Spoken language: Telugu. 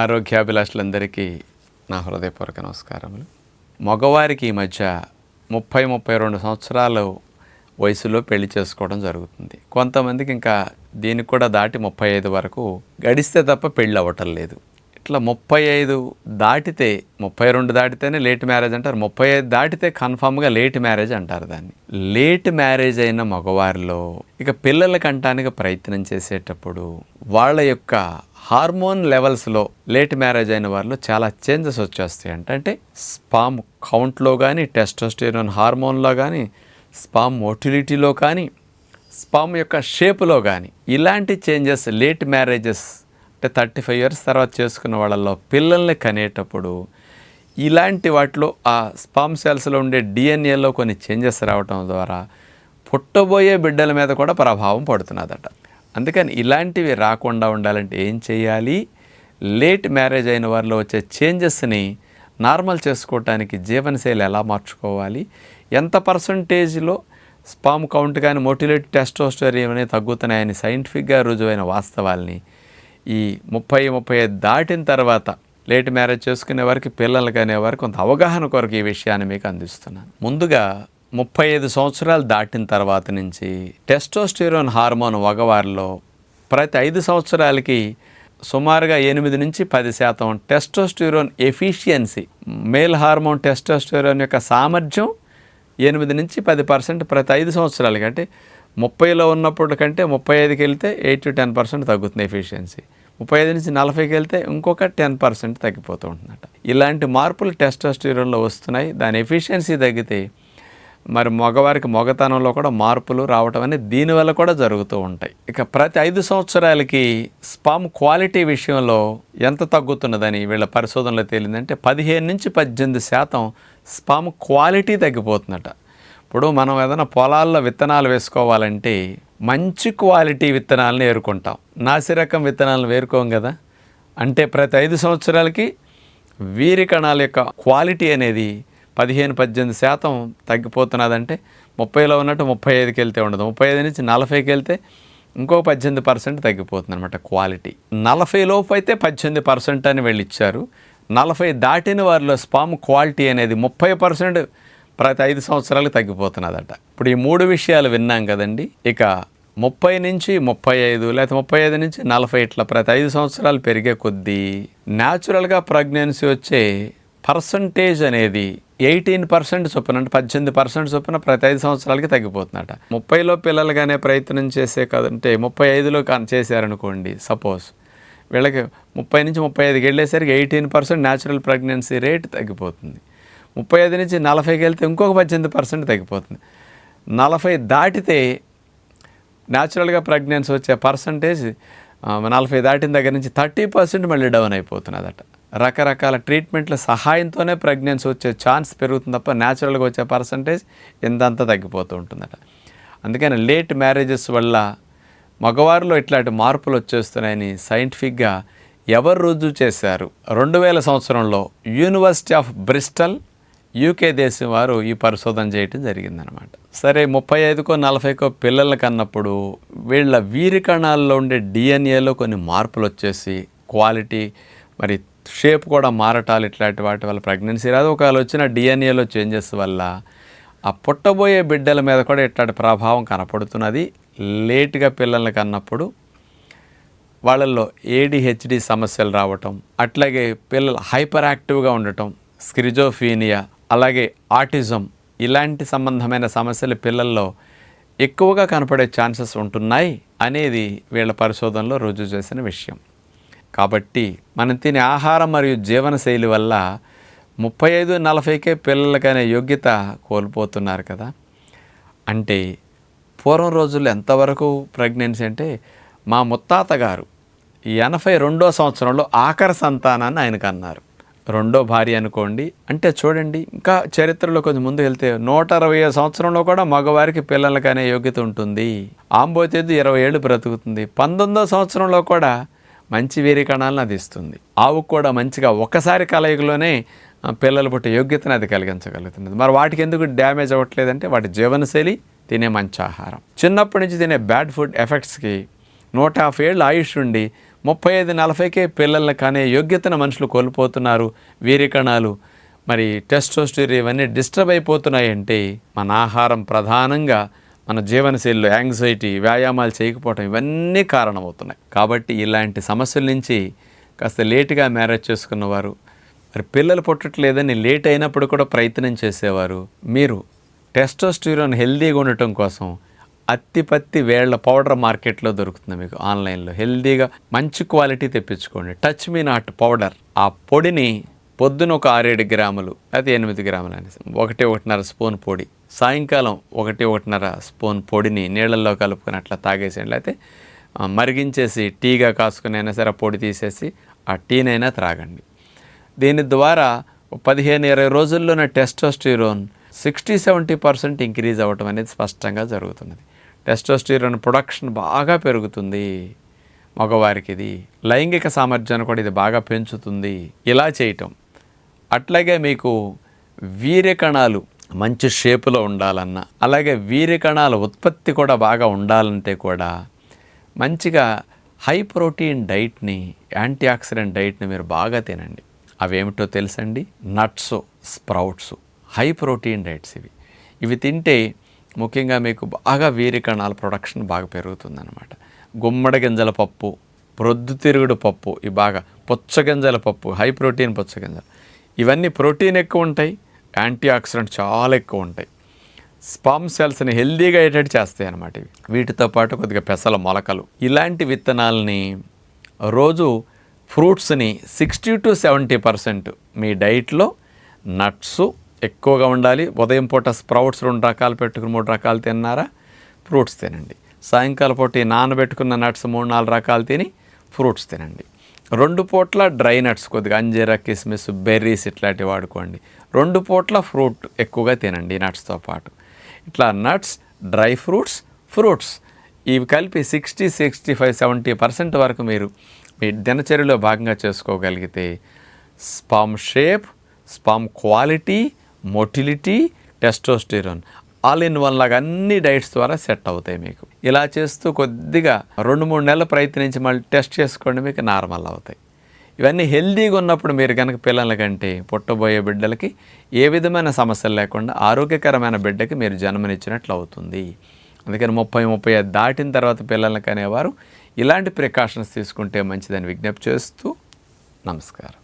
ఆరోగ్యాభిలాషులందరికీ నా హృదయపూర్వక నమస్కారములు. మగవారికి ఈ మధ్య ముప్పై ముప్పై రెండు సంవత్సరాలు వయసులో పెళ్ళి చేసుకోవడం జరుగుతుంది. కొంతమందికి ఇంకా దీనికి కూడా దాటి ముప్పై ఐదు వరకు గడిస్తే తప్ప పెళ్ళి అవ్వటం లేదు. ఇట్లా ముప్పై ఐదు దాటితే ముప్పై రెండు దాటితేనే లేట్ మ్యారేజ్ అంటారు. ముప్పై ఐదు దాటితే కన్ఫామ్గా లేట్ మ్యారేజ్ అంటారు దాన్ని. లేట్ మ్యారేజ్ అయిన మగవారిలో ఇక పిల్లల కంటానికి ప్రయత్నం చేసేటప్పుడు వాళ్ళ యొక్క హార్మోన్ లెవెల్స్లో లేట్ మ్యారేజ్ అయిన వారిలో చాలా చేంజెస్ వచ్చేస్తాయి అంటే అంటే స్పామ్ కౌంట్లో కానీ టెస్టోస్టెరోన్ హార్మోన్లో కానీ స్పామ్ మోటిలిటీలో కానీ స్పామ్ యొక్క షేపులో కానీ ఇలాంటి చేంజెస్ లేట్ మ్యారేజెస్ అంటే థర్టీ ఫైవ్ ఇయర్స్ తర్వాత చేసుకున్న వాళ్ళల్లో పిల్లల్ని కనేటప్పుడు ఇలాంటి వాటిలో ఆ స్పామ్ సెల్స్లో ఉండే డిఎన్ఏలో కొన్ని చేంజెస్ రావటం ద్వారా పుట్టబోయే బిడ్డల మీద కూడా ప్రభావం పడుతున్నదట. అందుకని ఇలాంటివి రాకుండా ఉండాలంటే ఏం చేయాలి? లేట్ మ్యారేజ్ అయిన వారిలో వచ్చే చేంజెస్ని నార్మల్ చేసుకోవటానికి జీవనశైలి ఎలా మార్చుకోవాలి? ఎంత పర్సంటేజ్లో స్పామ్ కౌంట్ కానీ మోటిలేట్ టెస్టోస్టోరియం అనేవి తగ్గుతున్నాయని సైంటిఫిక్గా రుజువైన వాస్తవాల్ని ఈ ముప్పై ముప్పై దాటిన తర్వాత లేట్ మ్యారేజ్ చేసుకునే వారికి పిల్లలు కనే వారికి కొంత అవగాహన కొరకు ఈ విషయాన్ని మీకు అందిస్తున్నాను. ముందుగా ముప్పై ఐదు సంవత్సరాలు దాటిన తర్వాత నుంచి టెస్టోస్టిరోన్ హార్మోన్ మగవారిలో ప్రతి ఐదు సంవత్సరాలకి సుమారుగా ఎనిమిది నుంచి పది శాతం testosterone efficiency male hormone testosterone యొక్క సామర్థ్యం ఎనిమిది నుంచి పది పర్సెంట్ ప్రతి ఐదు సంవత్సరాలకి. అంటే ముప్పైలో ఉన్నప్పుడు కంటే ముప్పై ఐదుకి వెళ్తే ఎయిట్ టు టెన్ పర్సెంట్ తగ్గుతుంది ఎఫిషియన్సీ. ముప్పై ఐదు నుంచి నలభైకి వెళ్తే ఇంకొక టెన్ పర్సెంట్ తగ్గిపోతూ ఉంటుందట. ఇలాంటి మార్పులు టెస్టోస్టిరోన్లో వస్తున్నాయి. దాని ఎఫిషియన్సీ తగ్గితే మరి మగవారికి మగతనంలో కూడా మార్పులు రావటం అనేది దీనివల్ల కూడా జరుగుతూ ఉంటాయి. ఇక ప్రతి ఐదు సంవత్సరాలకి స్పామ్ క్వాలిటీ విషయంలో ఎంత తగ్గుతున్నదని వీళ్ళ పరిశోధనలో తేలిందంటే పదిహేను నుంచి పద్దెనిమిది శాతం స్పామ్ క్వాలిటీ తగ్గిపోతుందట. ఇప్పుడు మనం ఏదైనా పొలాల్లో విత్తనాలు వేసుకోవాలంటే మంచి క్వాలిటీ విత్తనాలను ఏరుకుంటాం. నాసిరకం విత్తనాలను వేరుకోం కదా. అంటే ప్రతి ఐదు సంవత్సరాలకి వీరి కణాల యొక్క క్వాలిటీ అనేది పదిహేను పద్దెనిమిది శాతం తగ్గిపోతున్నదంటే ముప్పైలో ఉన్నట్టు ముప్పై ఐదుకి వెళ్తే ఉండదు. ముప్పై ఐదు నుంచి నలభైకి వెళ్తే ఇంకో పద్దెనిమిది పర్సెంట్ తగ్గిపోతుంది అనమాట క్వాలిటీ. నలభై లోపు అయితే పద్దెనిమిది పర్సెంట్ అని వీళ్ళు ఇచ్చారు నలభై దాటిన వారిలో స్పామ్ క్వాలిటీ అనేది ముప్పై పర్సెంట్ ప్రతి ఐదు సంవత్సరాలకు తగ్గిపోతున్నదట. ఇప్పుడు ఈ మూడు విషయాలు విన్నాం కదండి. ఇక ముప్పై నుంచి ముప్పై ఐదు లేకపోతే ముప్పై ఐదు నుంచి నలభై ఇట్లా ప్రతి ఐదు సంవత్సరాలు పెరిగే కొద్దీ న్యాచురల్గా ప్రెగ్నెన్సీ వచ్చే పర్సంటేజ్ అనేది ఎయిటీన్ పర్సెంట్ చొప్పున అంటే పద్దెనిమిది పర్సెంట్ చొప్పున ప్రతి ఐదు సంవత్సరాలకి తగ్గిపోతుందట. ముప్పైలో పిల్లలుగానే ప్రయత్నం చేసే కదంటే ముప్పై ఐదులో కానీ చేశారనుకోండి సపోజ్. వీళ్ళకి ముప్పై నుంచి ముప్పై ఐదుకి వెళ్ళేసరికి eighteen percent natural pregnancy rate తగ్గిపోతుంది. ముప్పై ఐదు నుంచి నలభైకి వెళ్తే ఇంకొక పద్దెనిమిది పర్సెంట్ తగ్గిపోతుంది. నలభై దాటితే న్యాచురల్గా ప్రెగ్నెన్సీ వచ్చే పర్సంటేజ్ నలభై దాటిన దగ్గర నుంచి థర్టీ పర్సెంట్ మళ్ళీ డౌన్ అయిపోతున్నదట. రకరకాల ట్రీట్మెంట్ల సహాయంతోనే ప్రెగ్నెన్సీ వచ్చే ఛాన్స్ పెరుగుతుంది తప్ప న్యాచురల్గా వచ్చే పర్సంటేజ్ ఇంతంతా తగ్గిపోతూ ఉంటుందట. అందుకని లేట్ మ్యారేజెస్ వల్ల మగవారిలో ఇట్లాంటి మార్పులు వచ్చేస్తున్నాయని సైంటిఫిక్గా ఎవరు రుజువు చేశారు? రెండు వేల సంవత్సరంలో యూనివర్సిటీ ఆఫ్ బ్రిస్టల్ యూకే దేశం వారు ఈ పరిశోధన చేయటం జరిగిందనమాట సరే ముప్పై ఐదుకో నలభైకో పిల్లల కన్నప్పుడు వీళ్ళ వీరికణాల్లో ఉండే డిఎన్ఏలో కొన్ని మార్పులు వచ్చేసి క్వాలిటీ మరి షేప్ కూడా మారటాలు ఇట్లాంటి వాటి వల్ల ప్రెగ్నెన్సీ రాదు. ఒకవేళ వచ్చిన డిఎన్ఏలో చేంజెస్ వల్ల ఆ పుట్టబోయే బిడ్డల మీద కూడా ఇట్లాంటి ప్రభావం కనపడుతున్నది. లేట్గా పిల్లల్ని కన్నప్పుడు వాళ్ళల్లో ఏడిహెచ్డి సమస్యలు రావటం అట్లాగే పిల్లలు హైపర్ యాక్టివ్గా ఉండటం స్క్రిజోఫీనియా అలాగే ఆటిజం ఇలాంటి సంబంధమైన సమస్యలు పిల్లల్లో ఎక్కువగా కనపడే ఛాన్సెస్ ఉంటున్నాయి అనేది వీళ్ళ పరిశోధనలో రుజువు చేసిన విషయం. కాబట్టి మనం తినే ఆహారం మరియు జీవనశైలి వల్ల ముప్పై ఐదు నలభైకే పిల్లలకనే యోగ్యత కోల్పోతున్నారు కదా. అంటే పూర్వం రోజుల్లో ఎంతవరకు ప్రెగ్నెన్సీ అంటే మా ముత్తాత గారు ఎనభై రెండో సంవత్సరంలో ఆఖరి సంతానాన్ని ఆయనకు అన్నారు. రెండో భార్య అనుకోండి. అంటే చూడండి ఇంకా చరిత్రలో కొంచెం ముందు వెళ్తే నూట అరవై సంవత్సరంలో కూడా మగవారికి పిల్లలకనే యోగ్యత ఉంటుంది. ఆంబోతేది ఇరవై ఏళ్ళు బ్రతుకుతుంది. పంతొమ్మిదో సంవత్సరంలో కూడా మంచి వీరి కణాలను అది ఇస్తుంది. ఆవుకు కూడా మంచిగా ఒకసారి కలయికలోనే పిల్లలు పుట్టే యోగ్యతను అది కలిగించగలుగుతున్నది. మరి వాటికి ఎందుకు డ్యామేజ్ అవ్వట్లేదంటే వాటి జీవనశైలి తినే మంచి ఆహారం. చిన్నప్పటి నుంచి తినే బ్యాడ్ ఫుడ్ ఎఫెక్ట్స్కి నూట యాభై ఏళ్ళు ఆయుష్ ఉండి ముప్పై ఐదు నలభైకే పిల్లల్ని కానీ యోగ్యతను మనుషులు కోల్పోతున్నారు. వీరికణాలు మరి టెస్టోస్టిర్ ఇవన్నీ డిస్టర్బ్ అయిపోతున్నాయంటే మన ఆహారం ప్రధానంగా మన జీవనశైలిలో యాంగ్జైటీ వ్యాయామాలు చేయకపోవటం ఇవన్నీ కారణమవుతున్నాయి. కాబట్టి ఇలాంటి సమస్యల నుంచి కాస్త లేటుగా మ్యారేజ్ చేసుకున్నవారు మరి పిల్లలు పుట్టట్లేదని లేట్ అయినప్పుడు కూడా ప్రయత్నం చేసేవారు మీరు టెస్టోస్టిరోన్ హెల్దీగా ఉండటం కోసం అత్తి పత్తి వేళ్ళ పౌడర్ మార్కెట్లో దొరుకుతుంది మీకు ఆన్లైన్లో. హెల్దీగా మంచి క్వాలిటీ తెప్పించుకోండి. టచ్ మీ నాట్ పౌడర్ ఆ పొడిని పొద్దున ఒక ఆరేడు గ్రాములు అది ఎనిమిది గ్రాములు అనేసి. ఒకటి ఒకటిన్నర స్పూన్ పొడి. సాయంకాలం ఒకటి ఒకటిన్నర స్పూన్ పొడిని నీళ్ళల్లో కలుపుకొని అట్లా తాగేసేయండి. అయితే మరిగించేసి టీగా కాసుకుని అయినా సరే పొడి తీసేసి ఆ టీనైనా త్రాగండి. దీని ద్వారా పదిహేను ఇరవై రోజుల్లోనే testosterone sixty seventy percent increase అవ్వటం అనేది స్పష్టంగా జరుగుతున్నది. టెస్టోస్టిరోన్ ప్రొడక్షన్ బాగా పెరుగుతుంది మగవారికి ఇది లైంగిక సామర్థ్యాన్ని కూడా ఇది బాగా పెంచుతుంది. ఇలా చేయటం. అట్లాగే మీకు వీర్యకణాలు మంచి షేపులో ఉండాలన్నా అలాగే వీర్యకణాల ఉత్పత్తి కూడా బాగా ఉండాలంటే కూడా మంచిగా హై ప్రోటీన్ డైట్ని యాంటీ ఆక్సిడెంట్ డైట్ని మీరు బాగా తినండి. అవేమిటో తెలుసండి? Nuts sprouts high protein diets ఇవి. ఇవి తింటే ముఖ్యంగా మీకు బాగా వీరికణాల ప్రొడక్షన్ బాగా పెరుగుతుందన్నమాట. గుమ్మడి గింజల పప్పు ప్రొద్దుతిరుగుడు పప్పు ఇవి బాగా పుచ్చగింజల పప్పు హై ప్రోటీన్ పుచ్చగింజలు ఇవన్నీ ప్రోటీన్ ఎక్కువ ఉంటాయి యాంటీ ఆక్సిడెంట్ చాలా ఎక్కువ ఉంటాయి. స్పామ్ సెల్స్ని హెల్దీగా అయ్యేటట్టు చేస్తాయి అన్నమాట ఇవి. వీటితో పాటు కొద్దిగా పెసల మొలకలు. ఇలాంటి విత్తనాలని రోజు ఫ్రూట్స్ని సిక్స్టీ టు సెవెంటీ పర్సెంట్ మీ డైట్లో నట్స్ ఎక్కువగా ఉండాలి. ఉదయం పూట స్ప్రౌట్స్ రెండు రకాలు పెట్టుకుని మూడు రకాలు తిన్నారా? ఫ్రూట్స్ తినండి. సాయంకాలం పూట ఈ నానబెట్టుకున్న నట్స్ మూడు నాలుగు రకాలు తిని ఫ్రూట్స్ తినండి. రెండు పూట్ల డ్రై నట్స్ కొద్దిగా అంజీరా కిస్మిస్ బెర్రీస్ ఇట్లాంటివి వాడుకోండి. రెండు పూట్ల ఫ్రూట్ ఎక్కువగా తినండి నట్స్తో పాటు. ఇట్లా నట్స్ డ్రై ఫ్రూట్స్ ఫ్రూట్స్. ఇవి కలిపి sixty sixty five seventy percent వరకు మీరు మీ దినచర్యలో భాగంగా చేసుకోగలిగితే sperm shape sperm quality motility testosterone. All in one లాగా అన్ని డైట్స్ ద్వారా సెట్ అవుతాయి మీకు. ఇలా చేస్తూ కొద్దిగా రెండు మూడు నెలలు ప్రయత్నించి మళ్ళీ టెస్ట్ చేసుకోండి మీకు నార్మల్ అవుతాయి. ఇవన్నీ హెల్దీగా ఉన్నప్పుడు మీరు కనుక పిల్లల కంటే పుట్టబోయే బిడ్డలకి ఏ విధమైన సమస్యలు లేకుండా ఆరోగ్యకరమైన బిడ్డకి మీరు జన్మనిచ్చినట్లు అవుతుంది. అందుకని ముప్పై ముప్పై ఐదు దాటిన తర్వాత పిల్లలకి అనేవారు ఇలాంటి ప్రికాషన్స్ తీసుకుంటే మంచిదని విజ్ఞప్తి చేస్తూ నమస్కారం.